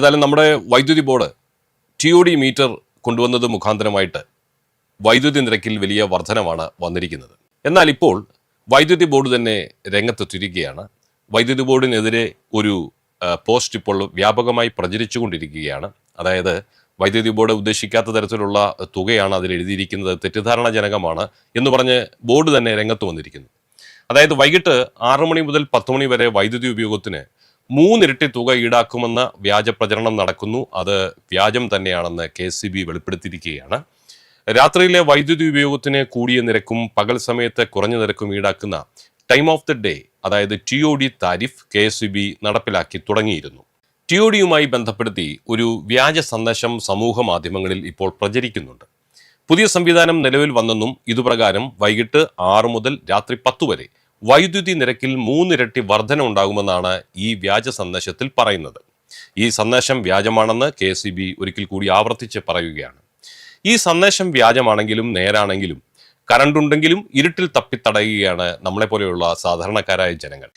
ഏതായാലും നമ്മുടെ വൈദ്യുതി board T O D meter കൊണ്ടുവന്നത് മുഖാന്തരമായിട്ട് വൈദ്യുതി നിരക്കിൽ വലിയ വർധനമാണ് വന്നിരിക്കുന്നത്. എന്നാൽ ഇപ്പോൾ വൈദ്യുതി ബോർഡ് തന്നെ രംഗത്തെത്തിയിരിക്കുകയാണ്. വൈദ്യുതി ബോർഡിനെതിരെ ഒരു പോസ്റ്റ് ഇപ്പോൾ വ്യാപകമായി പ്രചരിച്ചുകൊണ്ടിരിക്കുകയാണ്. അതായത് വൈദ്യുതി ബോർഡ് ഉദ്ദേശിക്കാത്ത തരത്തിലുള്ള തുകയാണ് അതിൽ എഴുതിയിരിക്കുന്നത്. തെറ്റിദ്ധാരണജനകമാണ് എന്ന് പറഞ്ഞ് ബോർഡ് തന്നെ രംഗത്ത് വന്നിരിക്കുന്നു. അതായത് വൈകിട്ട് ആറു മണി മുതൽ പത്ത് മണി വരെ വൈദ്യുതി ഉപയോഗത്തിന് മൂന്നിരട്ടി തുക ഈടാക്കുമെന്ന വ്യാജ പ്രചരണം നടക്കുന്നു. അത് വ്യാജം തന്നെയാണെന്ന് കെ സി ബി വെളിപ്പെടുത്തിയിരിക്കുകയാണ്. രാത്രിയിലെ വൈദ്യുതി ഉപയോഗത്തിന് കൂടിയ നിരക്കും പകൽ സമയത്ത് കുറഞ്ഞ നിരക്കും ഈടാക്കുന്ന ടൈം ഓഫ് ദി ഡേ അതായത് T O D tariff K S B നടപ്പിലാക്കി തുടങ്ങിയിരുന്നു. ടി ഒ ഡിയുമായി ബന്ധപ്പെടുത്തി ഒരു വ്യാജ സന്ദേശം സമൂഹ മാധ്യമങ്ങളിൽ ഇപ്പോൾ പ്രചരിക്കുന്നുണ്ട്. പുതിയ സംവിധാനം നിലവിൽ വന്നെന്നും ഇതുപ്രകാരം വൈകിട്ട് ആറ് മുതൽ രാത്രി പത്ത് വരെ വൈദ്യുതി നിരക്കിൽ മൂന്നിരട്ടി വർധന ഉണ്ടാകുമെന്നാണ് ഈ വ്യാജ സന്ദേശത്തിൽ പറയുന്നത്. ഈ സന്ദേശം വ്യാജമാണെന്ന് കെ എസ് ഒരിക്കൽ കൂടി ആവർത്തിച്ച് പറയുകയാണ്. ഈ സന്ദേശം വ്യാജമാണെങ്കിലും നേരാണെങ്കിലും കറണ്ടുണ്ടെങ്കിലും ഇരുട്ടിൽ തപ്പിത്തടയുകയാണ് നമ്മളെപ്പോലെയുള്ള സാധാരണക്കാരായ ജനങ്ങൾ.